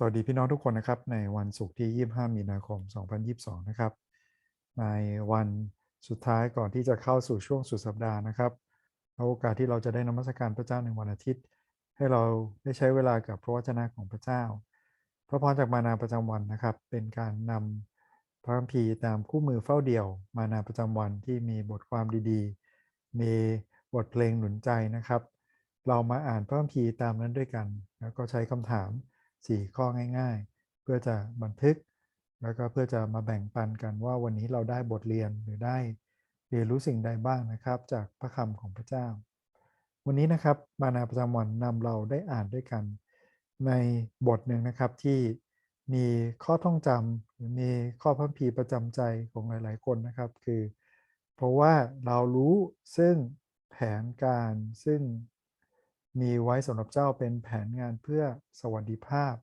สวัสดีพี่น้องทุกคนนะครับ ในวันศุกร์ที่ 25 มีนาคม 2022 นะครับ ในวันสุดท้ายก่อนที่จะเข้าสู่ช่วงสุดสัปดาห์นะครับโอกาสที่เราจะได้นมัสการพระเจ้าในวันอาทิตย์ ให้เราได้ใช้เวลากับพระวจนะของพระเจ้า พระพรจากมานาประจำวันนะครับ เป็นการนำพระคัมภีร์ตามคู่มือเฝ้าเดี่ยว มานาประจำวันที่มีบทความดีๆ มีบทเพลงหนุนใจนะครับ เรามาอ่านพระคัมภีร์ตามนั้นด้วยกัน แล้วก็ใช้คำถาม 4 ข้อง่าย ๆ เพื่อจะบันทึก แล้วก็เพื่อจะมาแบ่งปันกันว่าวันนี้เราได้บทเรียนหรือได้เรียนรู้สิ่งใดบ้างนะครับ จากพระคำของพระเจ้า วันนี้นะครับมานาประจำวันนำเราได้อ่านด้วยกัน ในบทหนึ่งนะครับที่มีข้อท่องจำหรือมีข้อพัมภีร์ประจำใจของหลาย ๆ คนนะครับ คือ เพราะว่าเรารู้ซึ่งแผนการซึ่ง มีไว้สำหรับเจ้าเป็นแผนงานเพื่อสวัสดิภาพ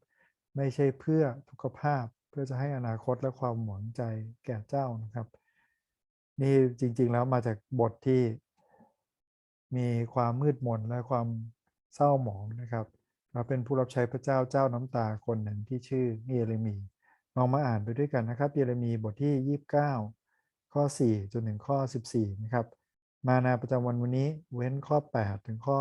ไม่ใช่เพื่อทุกขภาพ เพื่อจะให้อนาคตและความหวังใจแก่เจ้านะครับ นี่จริง ๆ แล้วมาจากบทที่ มีความมืดมนและความเศร้าหมองนะครับเราเป็นผู้รับใช้พระเจ้าเจ้าน้ำตาคนหนึ่งที่ชื่อเยเรมีลองมาอ่านไปด้วยกันนะครับ เยเรมีบทที่ 29 ข้อ 4 จนถึงข้อ 14 นะครับ มานาประจำวันวันนี้เว้นข้อ 8 ถึงข้อ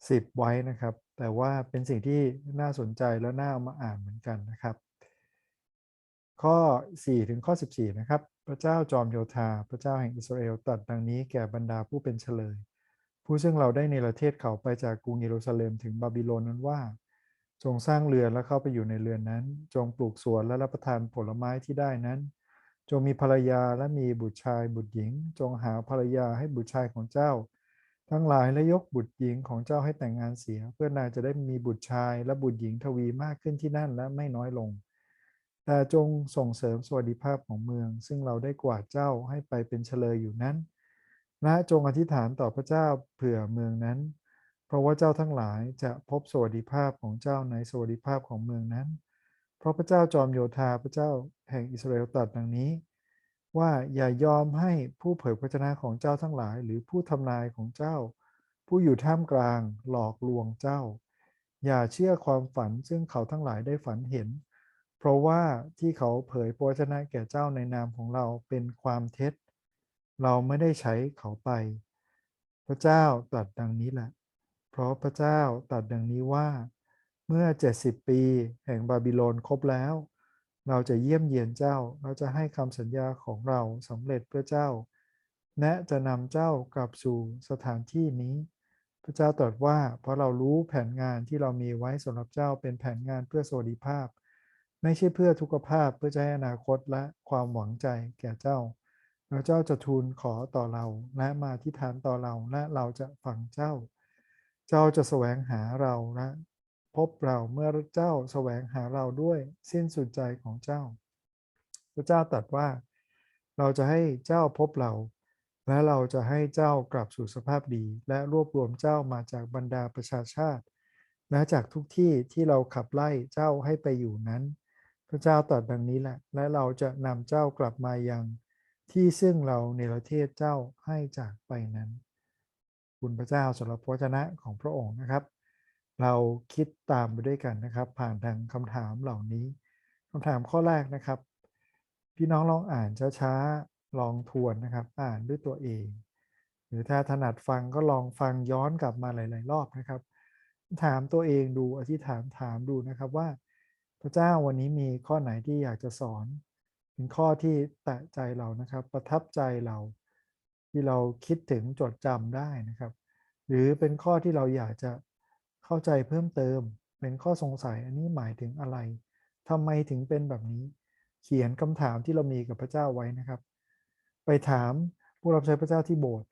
10 ไว้นะครับ แต่ว่าเป็นสิ่งที่น่าสนใจและน่าเอามาอ่านเหมือนกันนะครับ ข้อ 4 ถึงข้อ 14 นะครับ พระเจ้าจอมโยธา พระเจ้าแห่งอิสราเอลตรัสดังนี้แก่บรรดาผู้เป็นเฉลย ผู้ซึ่งเราได้ในประเทศเขาไปจากกรุงเยรูซาเล็มถึงบาบิโลนนั้นว่า จงสร้างเรือนและเข้าไปอยู่ในเรือนนั้น จงปลูกสวนและรับประทานผลไม้ที่ได้นั้นจงมีภรรยาและมีบุตรชายบุตรหญิง จงหาภรรยาให้บุตรชายของเจ้า ทั้งหลายและยกบุตรหญิงของเจ้าให้แต่งงานเสีย เพื่อนายจะได้มีบุตรชายและบุตรหญิงทวีมากขึ้นที่นั่นและไม่น้อยลง แต่จงส่งเสริมสวัสดิภาพของเมือง ซึ่งเราได้กวาดเจ้าให้ไปเป็นเฉลยอยู่นั้นและจงอธิษฐานต่อพระเจ้าเผื่อเมืองนั้น เพราะว่าเจ้าทั้งหลายจะพบสวัสดิภาพของเจ้าในสวัสดิภาพของเมืองนั้น เพราะพระเจ้าจอมโยธาพระเจ้าแห่งอิสราเอลตรัสดังนี้ ว่าอย่ายอมให้ผู้เผยพระชนะของเจ้าทั้งหลาย หรือผู้ทำนายของเจ้า ผู้อยู่ท่ามกลางหลอกลวงเจ้า อย่าเชื่อความฝันซึ่งเขาทั้งหลายได้ฝันเห็น เพราะว่าที่เขาเผยพระชนะแก่เจ้าในนามของเราเป็นความเท็จ เราไม่ได้ใช้เขาไป พระเจ้าตรัสดังนี้แหละ เพราะพระเจ้าตรัสดังนี้ว่า เมื่อ 70 ปี แห่งบาบิโลนครบแล้ว เราจะเยี่ยมเยียนเจ้า เราจะให้คำสัญญาของเราสำเร็จเพื่อเจ้า และจะนำเจ้ากลับสู่สถานที่นี้ พระเจ้าตรัสว่าเพราะเรารู้แผนงานที่เรามีไว้สำหรับเจ้าเป็นแผนงานเพื่อสวัสดิภาพ ไม่ใช่เพื่อทุกภาพเพื่อจะให้อนาคตและความหวังใจแก่เจ้าแล้วเจ้าจะทูลขอต่อเราและมาที่ฐานต่อเราและเราจะฟังเจ้า เจ้าจะแสวงหาเราและ พบเราเมื่อเจ้าแสวงหาเราด้วยสิ้นสุดใจของเจ้า พระเจ้าตรัสว่า เราจะให้เจ้าพบเรา และเราจะให้เจ้ากลับสู่สภาพดี และรวบรวมเจ้ามาจากบรรดาประชาชาติ และจากทุกที่ที่เราขับไล่เจ้าให้ไปอยู่นั้น พระเจ้าตรัสดังนี้แหละ และเราจะนำเจ้ากลับมายังที่ซึ่งเราในประเทศเจ้าให้จากไปนั้น คุณพระเจ้าสำหรับพระวจนะของพระองค์นะครับ เราคิดตามไปด้วยกันนะครับ ผ่านทางคำถามเหล่านี้คำถามข้อแรกนะครับ พี่น้องลองอ่านช้าๆลองทวนนะครับ อ่านด้วยตัวเอง หรือถ้าถนัดฟังก็ลองฟังย้อนกลับมาหลาย ๆ รอบนะครับ ถามตัวเองดูอธิษฐานถามดูนะครับว่า พระเจ้าวันนี้มีข้อไหนที่อยากจะสอน เป็นข้อที่แตะใจเรานะครับ ประทับใจเรา ที่เราคิดถึงจดจำได้นะครับ หรือเป็นข้อที่เราอยากจะ เข้าใจเพิ่มเติม เป็นข้อสงสัยอันนี้หมายถึงอะไรทำไมถึงเป็นแบบนี้ เขียนคำถามที่เรามีกับพระเจ้าไว้นะครับ ไปถามผู้รับใช้พระเจ้าที่โบสถ์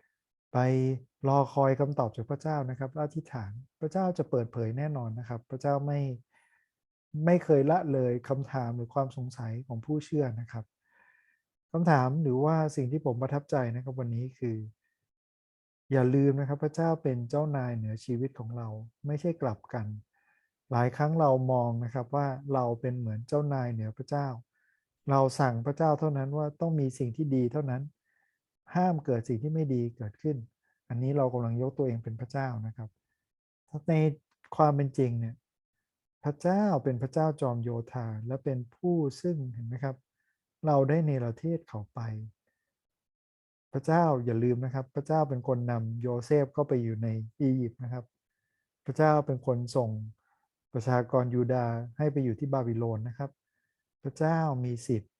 ไปรอคอยคำตอบจากพระเจ้านะครับอธิษฐานพระเจ้าจะเปิดเผยแน่นอนนะครับ พระเจ้าไม่ไม่เคยละเลยคำถามหรือความสงสัยของผู้เชื่อนะครับคำถามหรือว่าสิ่งที่ผมประทับใจนะครับวันนี้คือ อย่าลืมนะครับพระเจ้าเป็นเจ้านายเหนือชีวิตของเราไม่ใช่กลับกัน หลายครั้งเรามองนะครับว่าเราเป็นเหมือนเจ้านายเหนือพระเจ้า เราสั่งพระเจ้าเท่านั้นว่าต้องมีสิ่งที่ดีเท่านั้น ห้ามเกิดสิ่งที่ไม่ดีเกิดขึ้น อันนี้เรากำลังยกตัวเองเป็นพระเจ้านะครับในความเป็นจริงเนี่ยพระเจ้าเป็นพระเจ้าจอมโยธาและเป็นผู้ซึ่งเห็นไหมครับ เราได้เนรเทศเขาไป พระเจ้าอย่าลืมนะครับ พระเจ้าเป็นคนนำโยเซฟเข้าไปอยู่ในอียิปต์นะครับ พระเจ้าเป็นคนส่งประชากรยูดาห์ให้ไปอยู่ที่บาบิโลนนะครับ พระเจ้ามีสิทธิ์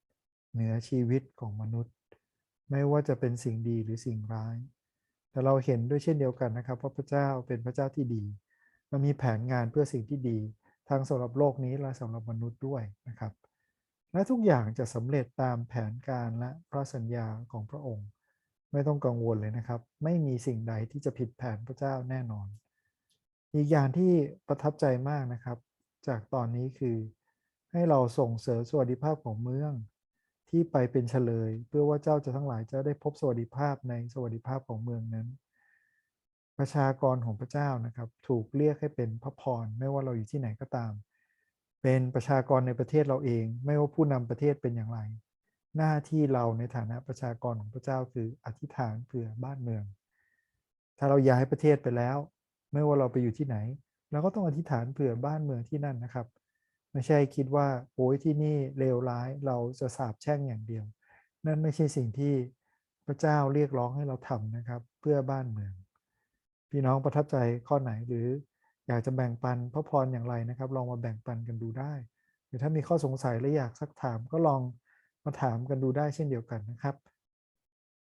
เหนือชีวิตของมนุษย์ ไม่ว่าจะเป็นสิ่งดีหรือสิ่งร้าย แต่เราเห็นด้วยเช่นเดียวกันนะครับว่าพระเจ้าเป็นพระเจ้าที่ดีมันมีแผนงานเพื่อสิ่งที่ดีทั้งสำหรับโลกนี้และสำหรับมนุษย์ด้วยนะครับ และทุกอย่างจะสำเร็จตามแผนการและพระสัญญาของพระองค์ ไม่ต้องกังวลเลยนะครับ ไม่มีสิ่งใดที่จะผิดแผนพระเจ้าแน่นอน อีกอย่างที่ประทับใจมากนะครับ จากตอนนี้คือ ให้เราส่งเสริมสวัสดิภาพของเมืองที่ไปเป็นเฉลย เพื่อว่าเจ้าจะทั้งหลายจะได้พบสวัสดิภาพในสวัสดิภาพของเมืองนั้น ประชากรของพระเจ้านะครับ ถูกเรียกให้เป็นพระพรไม่ว่าเราอยู่ที่ไหนก็ตาม เป็นประชากรในประเทศเราเอง ไม่ว่าผู้นำประเทศเป็นอย่างไร หน้าที่เราในฐานะประชากรของพระเจ้าคืออธิษฐานเผื่อบ้านเมือง ถ้าเราย้ายประเทศไปแล้ว ไม่ว่าเราไปอยู่ที่ไหนเราก็ต้องอธิษฐานเผื่อบ้านเมืองที่นั่นนะครับ ไม่ใช่คิดว่าโอ้ยที่นี่เลวร้ายเราจะสาบแช่งอย่างเดียว นั่นไม่ใช่สิ่งที่พระเจ้าเรียกร้องให้เราทำนะครับ เพื่อบ้านเมือง พี่น้องประทับใจข้อไหนหรืออยากจะแบ่งปันพระพรอย่างไรนะครับ ลองมาแบ่งปันกันดูได้ หรือถ้ามีข้อสงสัยและอยากซักถามก็ลอง มาถามกันดูได้เช่นเดียวกันนะครับ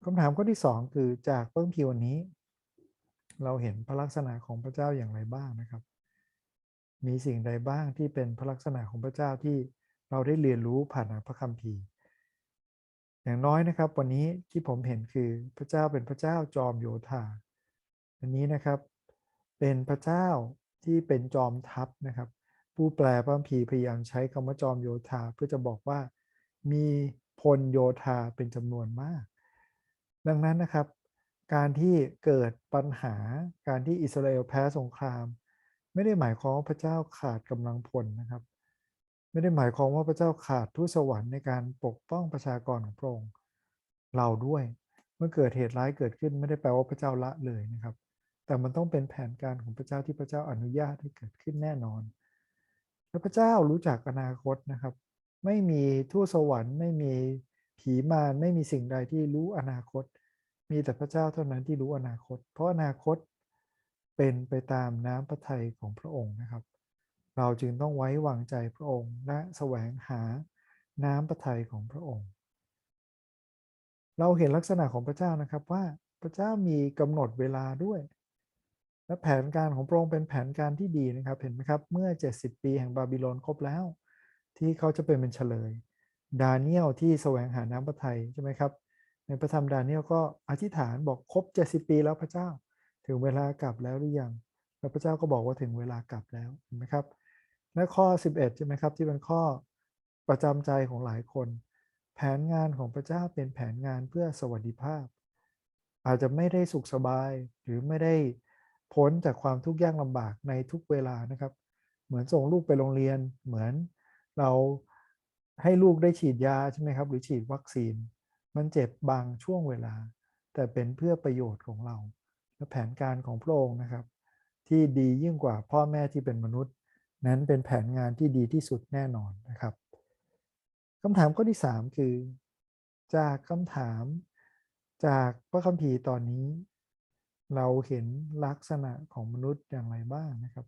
คำถามข้อที่ 2 คือจากเพิ่งพีวันนี้ เราเห็นพระลักษณะของพระเจ้าอย่างไรบ้างนะครับ มีสิ่งใดบ้างที่เป็นพระลักษณะของพระเจ้าที่เราได้เรียนรู้ผ่านพระคัมภีร์ อย่างน้อยนะครับ วันนี้ที่ผมเห็นคือพระเจ้าเป็นพระเจ้าจอมโยธาอันนี้นะครับ เป็นพระเจ้าที่เป็นจอมทัพนะครับ ผู้แปลพระคัมภีร์พยายามใช้คำว่าจอมโยธาเพื่อจะบอกว่า มีพลโยธาเป็นจำนวนมาก ดังนั้นนะครับ การที่เกิดปัญหาการที่อิสราเอลแพ้สงคราม ไม่ได้หมายความว่าพระเจ้าขาดกำลังพลนะครับ ไม่ได้หมายความว่าพระเจ้าขาดทูตสวรรค์ในการปกป้องประชากรของพระองค์เราด้วย เมื่อเกิดเหตุร้ายเกิดขึ้นไม่ได้แปลว่าพระเจ้าละเลยนะครับ แต่มันต้องเป็นแผนการของพระเจ้าที่พระเจ้าอนุญาตให้เกิดขึ้นแน่นอน และพระเจ้ารู้จักอนาคตนะครับ ไม่มีทูตสวรรค์ ไม่มีผีมารไม่มีสิ่งใดที่รู้อนาคต มีแต่พระเจ้าเท่านั้นที่รู้อนาคต เพราะอนาคตเป็นไปตามน้ำพระทัยของพระองค์นะครับ เราจึงต้องไว้วางใจพระองค์ และแสวงหาน้ำพระทัยของพระองค์ เราเห็นลักษณะของพระเจ้านะครับว่าพระเจ้ามีกำหนดเวลาด้วย และแผนการของพระองค์เป็นแผนการที่ดีนะครับ เห็นไหมครับ เมื่อ 70 ปีแห่งบาบิโลนครบแล้ว ที่เขาจะเป็นเป็นเฉลย ดาเนียลที่แสวงหาน้ำพระทัยใช่ไหมครับ ในพระธรรมดาเนียลก็อธิษฐานบอกครบ70ปีแล้วพระเจ้า ถึงเวลากลับแล้วหรือยังแล้วพระเจ้าก็บอกว่าถึงเวลากลับแล้วเห็นไหมครับและข้อ 11ใช่ไหมครับที่เป็นข้อประจำใจของหลายคน แผนงานของพระเจ้าเป็นแผนงานเพื่อสวัสดิภาพ อาจจะไม่ได้สุขสบายหรือไม่ได้พ้นจากความทุกข์ยากลำบากในทุกเวลานะครับ เหมือนส่งลูกไปโรงเรียนเหมือน เราให้ลูกได้ฉีดยาใช่ไหมครับ หรือฉีดวัคซีน มันเจ็บบางช่วงเวลา แต่เป็นเพื่อประโยชน์ของเรา และแผนการของพระองค์นะครับ ที่ดียิ่งกว่าพ่อแม่ที่เป็นมนุษย์ นั้นเป็นแผนงานที่ดีที่สุดแน่นอนนะครับคำถามข้อที่ 3 คือ จากคำถามจากพระคัมภีร์ตอนนี้ เราเห็นลักษณะของมนุษย์อย่างไรบ้างนะครับ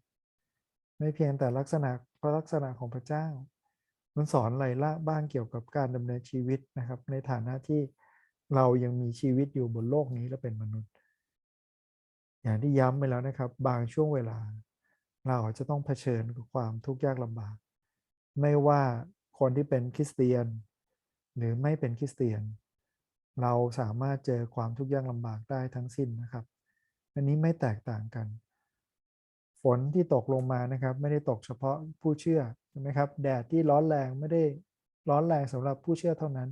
ไม่เพียงแต่ลักษณะพระลักษณะของพระเจ้า มันสอนอะไรละบ้างเกี่ยวกับการดำเนินชีวิตนะครับ ในฐานะที่เรายังมีชีวิตอยู่บนโลกนี้และเป็นมนุษย์ อย่างที่ย้ำไปแล้วนะครับ บางช่วงเวลา เราจะต้องเผชิญกับความทุกข์ยากลำบาก ไม่ว่าคนที่เป็นคริสเตียน หรือไม่เป็นคริสเตียน เราสามารถเจอความทุกข์ยากลำบากได้ทั้งสิ้นนะครับ อันนี้ไม่แตกต่างกัน ฝนที่ตกลงมานะครับ ไม่ได้ตกเฉพาะผู้เชื่อใช่ไหมครับ แดดที่ร้อนแรงไม่ได้ร้อนแรงสำหรับผู้เชื่อเท่านั้น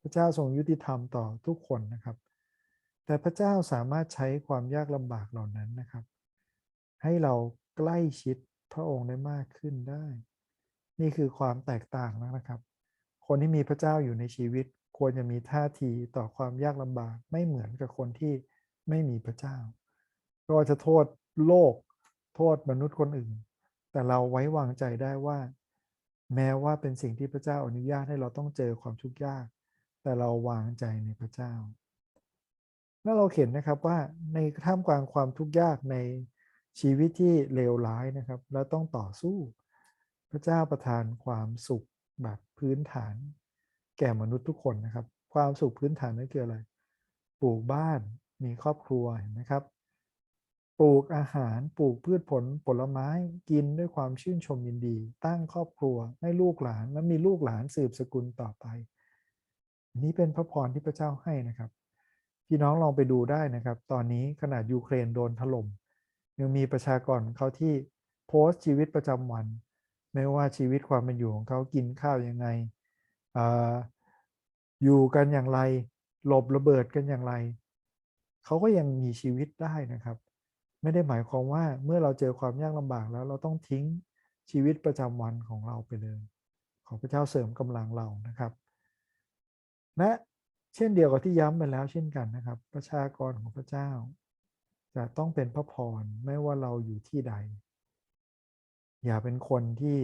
พระเจ้าทรงยุติธรรมต่อทุกคนนะครับ แต่พระเจ้าสามารถใช้ความยากลำบากเหล่านั้นนะครับ ให้เราใกล้ชิดพระองค์ได้มากขึ้นได้ นี่คือความแตกต่างนะครับ คนที่มีพระเจ้าอยู่ในชีวิต ควรจะมีท่าทีต่อความยากลำบากไม่เหมือนกับคนที่ไม่มีพระเจ้า ก็จะโทษโลก โทษมนุษย์คนอื่น แต่เราไว้วางใจได้ว่า แม้ว่าเป็นสิ่งที่พระเจ้าอนุญาตให้เราต้องเจอความทุกข์ยาก แต่เราวางใจในพระเจ้า แล้วเราเห็นนะครับว่าในท่ามกลางความทุกข์ยากในชีวิตที่เลวร้ายนะครับ แล้วต้องต่อสู้ พระเจ้าประทานความสุขแบบพื้นฐาน แก่มนุษย์ทุกคนนะครับ ความสุขพื้นฐานนั่นคืออะไร ปลูกบ้านมีครอบครัวเห็นไหมครับ ปลูกอาหารปลูกพืชผลผลไม้กินด้วยความชื่นชมยินดี ตั้งครอบครัวให้ลูกหลานและมีลูกหลานสืบสกุลต่อไป นี้เป็นพระพรที่พระเจ้าให้นะครับพี่น้องลองไปดูได้นะครับ ตอนนี้ขนาดยูเครนโดนถล่มยังมีประชากรเขาที่โพสต์ชีวิตประจำวัน ไม่ว่าชีวิตความเป็นอยู่ของเขากินข้าวยังไงออยู่กันอย่างไรหลบระเบิดกันอย่างไร เขาก็ยังมีชีวิตได้นะครับ ไม่ได้หมายความว่าเมื่อเราเจอความยากลำบากแล้วเราต้องทิ้งชีวิตประจำวันของเราไปเลย ขอพระเจ้าเสริมกำลังเรานะครับและเช่นเดียวกับที่ย้ำไปแล้วเช่นกันนะครับ ประชากรของพระเจ้า จะต้องเป็นพระพรไม่ว่าเราอยู่ที่ใด อย่าเป็นคนที่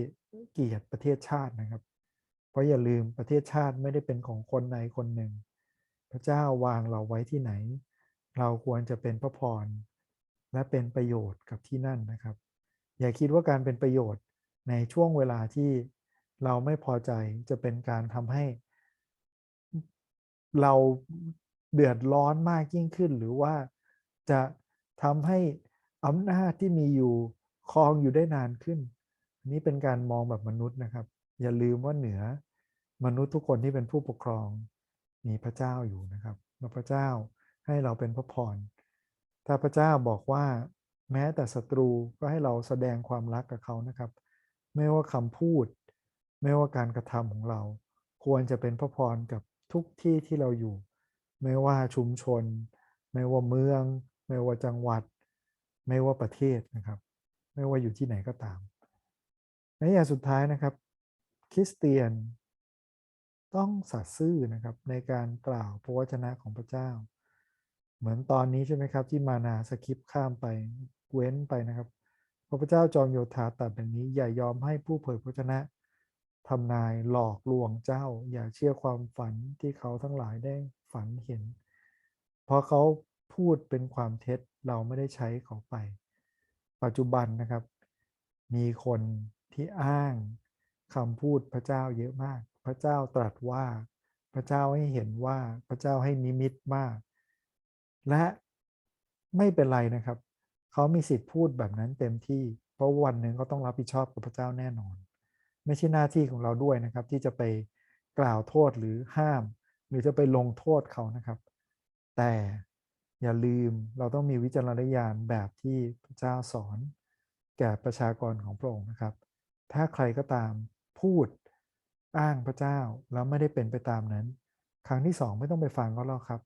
เกลียดประเทศชาตินะครับ เพราะอย่าลืมประเทศชาติไม่ได้เป็นของคนใดคนหนึ่ง พระเจ้าวางเราไว้ที่ไหน เราควรจะเป็นพระพร และเป็นประโยชน์กับที่นั่นนะครับ อย่าคิดว่าการเป็นประโยชน์ในช่วงเวลาที่เราไม่พอใจจะเป็นการทำให้ เราเดือดร้อนมากยิ่งขึ้น หรือว่าจะทำให้อำนาจที่มีอยู่ครองอยู่ได้นานขึ้นนนี้เป็นการมองแบบมนุษย์นะครับ อย่าลืมว่าเหนือมนุษย์ทุกคนที่เป็นผู้ปกครองมีพระเจ้าอยู่นะครับพระเจ้าให้เราเป็นพระพร ถ้าพระเจ้าบอกว่าแม้แต่ศัตรูก็ให้เราแสดงความรักกับเขานะครับ ไม่ว่าคำพูด ไม่ว่าการกระทำของเรา ควรจะเป็นพระพรกับทุกที่ที่เราอยู่ ไม่ว่าชุมชน ไม่ว่าเมือง ไม่ว่าจังหวัด ไม่ว่าประเทศนะครับ ไม่ว่าอยู่ที่ไหนก็ตามในอย่างสุดท้ายนะครับ คริสเตียนต้องสัตย์ซื่อนะครับในการกล่าวพระวจนะของพระเจ้า เหมือนตอนนี้ใช่ไหมครับ ที่มานาสคิปข้ามไปเว้นไปนะครับ พระพเจ้าจอมโยธาตัดแบบนี้ อย่ายอมให้ผู้เผยพระวจนะทำนายหลอกลวงเจ้า อย่าเชื่อความฝันที่เขาทั้งหลายได้ฝันเห็น เพราะเขาพูดเป็นความเท็จเราไม่ได้ใช้เขาไป ปัจจุบันนะครับ มีคนที่อ้างคำพูดพระเจ้าเยอะมาก พระเจ้าตรัสว่า พระเจ้าให้เห็นว่า พระเจ้าให้นิมิตมาก และไม่เป็นไรนะครับ เขามีสิทธิ์พูดแบบนั้นเต็มที่ เพราะวันหนึ่งเขาต้องรับผิดชอบกับพระเจ้าแน่นอน ไม่ใช่หน้าที่ของเราด้วยนะครับ ที่จะไปกล่าวโทษหรือห้าม หรือจะไปลงโทษเขานะครับ แต่อย่าลืมเราต้องมีวิจารณญาณแบบที่พระเจ้าสอน แก่ประชากรของพระองค์นะครับ ถ้าใครก็ตามพูดอ้างพระเจ้าแล้วไม่ได้เป็นไปตามนั้น ครั้งที่สองไม่ต้องไปฟังเขาแล้วครับ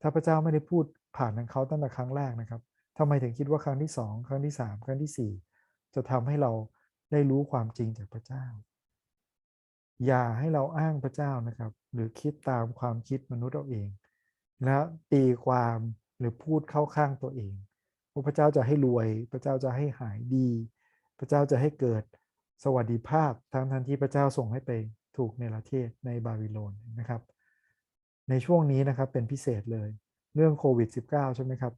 ถ้าพระเจ้าไม่ได้พูดผ่านทางเขาตั้งแต่ครั้งแรกนะครับทำไมถึงคิดว่าครั้งที่สองครั้งที่สามครั้งที่สี่จะทำให้เราได้รู้ความจริงจากพระเจ้า อย่าให้เราอ้างพระเจ้านะครับ หรือคิดตามความคิดมนุษย์เราเอง แล้วตีความหรือพูดเข้าข้างตัวเองว่าพระเจ้าจะให้รวย พระเจ้าจะให้หายดี พระเจ้าจะให้เกิดสวัสดิภาพทั้งทันที่พระเจ้าส่งให้ไปถูกในประเทศในบาบิโลนนะครับ ในช่วงนี้นะครับเป็นพิเศษเลย เรื่องโควิด -19 ใช่ไหมครับ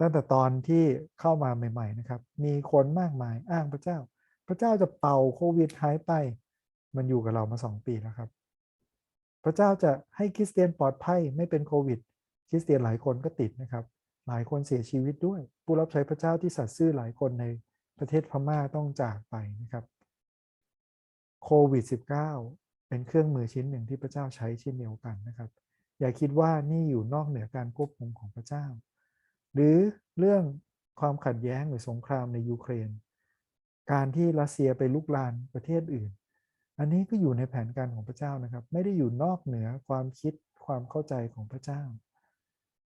ตั้งแต่ตอนที่เข้ามาใหม่ ๆ นะครับ มีคนมากมายอ้างพระเจ้า พระเจ้าจะเป่าโควิดหายไป มันอยู่กับเรามาสองปีแล้วครับ พระเจ้าจะให้คริสเตียนปลอดภัยไม่เป็นโควิดคริสเตียนหลายคนก็ติดนะครับ หลายคนเสียชีวิตด้วย ผู้รับใช้พระเจ้าที่สัตย์ซื่อหลายคนในประเทศพม่าต้องจากไปนะครับโควิด -19 เป็นเครื่องมือชิ้นหนึ่งที่พระเจ้าใช้เช่นเดียวกันนะครับ อย่าคิดว่านี่อยู่นอกเหนือการควบคุมของพระเจ้า หรือเรื่องความขัดแย้งหรือสงครามในยูเครน การที่รัสเซียไปลุกลานประเทศอื่น อันนี้ก็อยู่ในแผนการของพระเจ้านะครับ ไม่ได้อยู่นอกเหนือความคิดความเข้าใจของพระเจ้า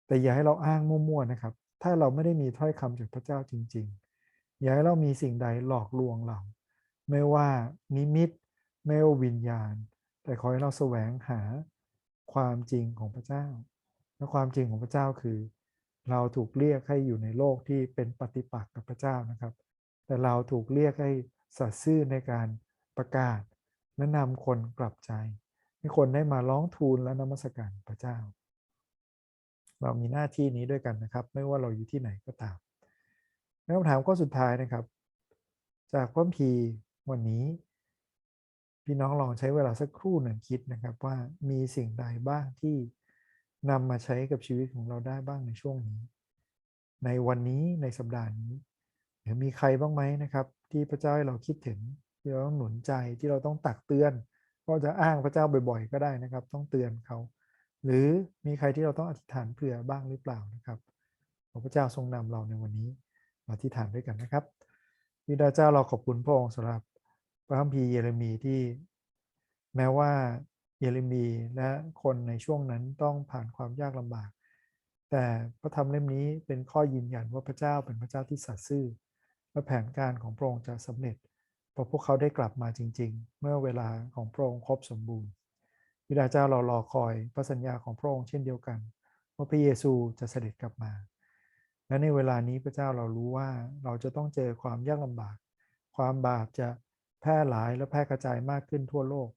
แต่อย่าให้เราอ้างมั่วๆนะครับ ถ้าเราไม่ได้มีถ้อยคำจากพระเจ้าจริง ๆ อย่าให้เรามีสิ่งใดหลอกลวงเรา ไม่ว่านิมิต ไม่ว่าวิญญาณ แต่ขอให้เราแสวงหาความจริงของพระเจ้า และความจริงของพระเจ้าคือ เราถูกเรียกให้อยู่ในโลกที่เป็นปฏิปักษ์กับพระเจ้านะครับ แต่เราถูกเรียกให้สัตย์ซื่อในการประกาศ และนำคนกลับใจให้คนได้มาร้องทูลและนมัสการพระเจ้า เรามีหน้าที่นี้ด้วยกันนะครับ ไม่ว่าเราอยู่ที่ไหนก็ตามแล้วคำถามข้อสุดท้ายนะครับ จากพระคัมภีวันนี้ พี่น้องลองใช้เวลาสักครู่หนึ่งคิดนะครับว่ามีสิ่งใดบ้างที่นำมาใช้กับชีวิตของเราได้บ้างในช่วงนี้ ในวันนี้ในสัปดาห์นี้หรือมีใครบ้างไหมนะครับ ที่พระเจ้าให้เราคิดถึงที่เราต้องหนุนใจที่เราต้องตักเตือน ก็จะอ้างพระเจ้าบ่อยๆ ก็ได้นะครับ ต้องเตือนเขา หรือมีใครที่เราต้องอธิษฐานเผื่อบ้างหรือเปล่านะครับขอพระเจ้าทรงนำเราในวันนี้มาอธิษฐานด้วยกันนะครับวิดาเจ้าเราขอบคุณพระองค์สำหรับ ระคัมภีร์เยเรมีที่ แม้ว่าเยเรมีและคนในช่วงนั้นต้องผ่านความยากลำบาก แต่พระธรรมเล่มนี้เป็นข้อยืนยันว่าพระเจ้าเป็นพระเจ้าที่สัตย์ซื่อและแผนการของพระองค์จะสำเร็จเพราะพวกเขาได้กลับมาจริง ๆ เมื่อเวลาของพระองค์ครบสมบูรณ์วิดาเจ้าเรารอคอยพระสัญญาของพระองค์เช่นเดียวกันว่าพระเยซูจะเสด็จกลับมา และในเวลานี้พระเจ้าเรารู้ว่าเราจะต้องเจอความยากลำบาก ความบาปจะ แพร่หลายและแพร่กระจายมากขึ้นทั่วโลก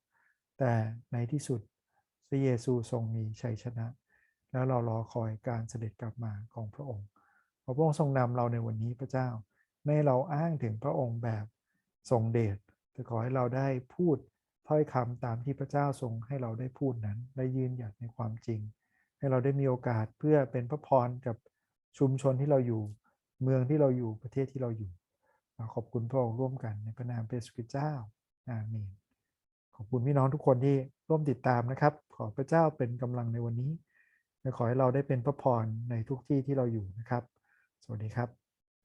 แต่ในที่สุดพระเยซูทรงมีชัยชนะ แล้วเรารอคอยการเสด็จกลับมาของพระองค์ขอพระองค์ทรงนำเราในวันนี้พระเจ้า ไม่เราอ้างถึงพระองค์แบบทรงเดชแต่ขอให้เราได้พูดถ้อยคำตามที่พระเจ้าทรงให้เราได้พูดนั้นได้ยืนหยัดในความจริง ให้เราได้มีโอกาสเพื่อเป็นพระพรกับชุมชนที่เราอยู่ เมืองที่เราอยู่ประเทศที่เราอยู่ ขอบคุณพระองค์ร่วมกันในพระนามพระเยซูคริสต์เจ้า อาเมน ขอบคุณพี่น้องทุกคนที่ร่วมติดตามนะครับ ขอพระเจ้าเป็นกำลังในวันนี้และขอให้เราได้เป็นพระพรในทุกที่ที่เราอยู่นะครับ สวัสดีครับ